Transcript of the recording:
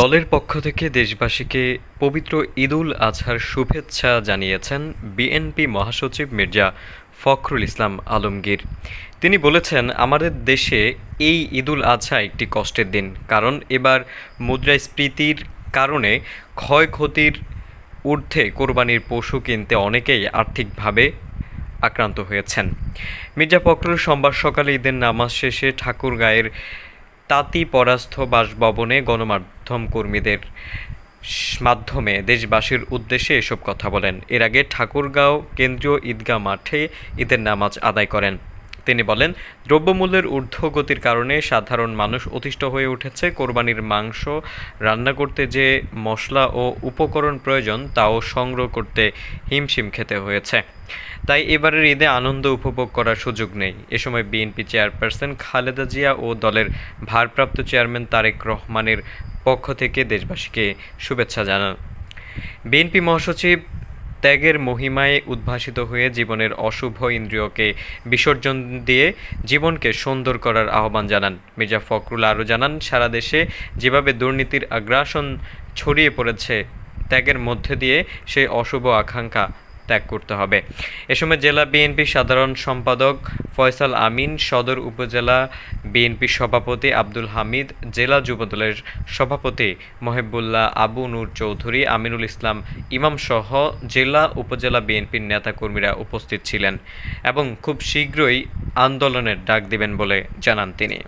দলের পক্ষ থেকে দেশবাসীকে পবিত্র ঈদুল আজহার শুভেচ্ছা জানিয়েছেন বিএনপি মহাসচিব মির্জা ফখরুল ইসলাম আলমগীর। তিনি বলেছেন, আমাদের দেশে এই ঈদুল আজহা একটি কষ্টের দিন। কারণ এবার মুদ্রাস্ফীতির কারণে ক্ষয়ক্ষতির ঊর্ধ্বে কোরবানির পশু কিনতে অনেকেই আর্থিকভাবে আক্রান্ত হয়েছেন। মির্জা ফখরুল সোমবার সকালে ঈদের নামাজ শেষে ঠাকুরগাঁয়ের তাঁতি পরাস্থ বাসভবনে গণমাধ্যম কর্মীদের মাধ্যমে দেশবাসীর উদ্দেশ্যে এসব কথা বলেন। এর আগে ঠাকুরগাঁও কেন্দ্রীয় ঈদগাহ মাঠে ঈদের নামাজ আদায় করেন। তিনি বলেন, দ্রব্যমূল্যের ঊর্ধ্বগতির কারণে সাধারণ মানুষ অতিষ্ঠ হয়ে উঠেছে, কোরবানির মাংস রান্না করতে যে মশলা ও উপকরণ প্রয়োজন তাও সংগ্রহ করতে হিমশিম খেতে হয়েছে। তাই এবারের ঈদে আনন্দ উপভোগ করার সুযোগ নেই। এ সময় বিএনপি চেয়ারপারসন খালেদা জিয়া ও দলের ভারপ্রাপ্ত চেয়ারম্যান তারেক রহমানের পক্ষ থেকে দেশবাসীকে শুভেচ্ছা জানান। বিএনপি মহাসচিব ত্যাগের মহিমায় উদ্ভাসিত হয়ে জীবনের অশুভ ইন্দ্রিয়কে বিসর্জন দিয়ে জীবনকে সুন্দর করার আহ্বান জানান। মির্জা ফখরুল আরও জানান, সারা দেশে যেভাবে দুর্নীতির আগ্রাসন ছড়িয়ে পড়েছে, ত্যাগের মধ্যে দিয়ে সেই অশুভ আকাঙ্ক্ষা ত্যাগ করতে হবে। এ সময় জেলা বিএনপি সাধারণ সম্পাদক ফয়সাল আমিন, সদর উপজেলা বিএনপি সভাপতি আব্দুল হামিদ, জেলা যুবদলের সভাপতি মহেবুল্লাহ আবু নূর চৌধুরী, আমিনুল ইসলাম ইমাম সহ জেলা উপজেলা বিএনপির নেতাকর্মীরা উপস্থিত ছিলেন এবং খুব শীঘ্রই আন্দোলনের ডাক দিবেন বলে জানান তিনি।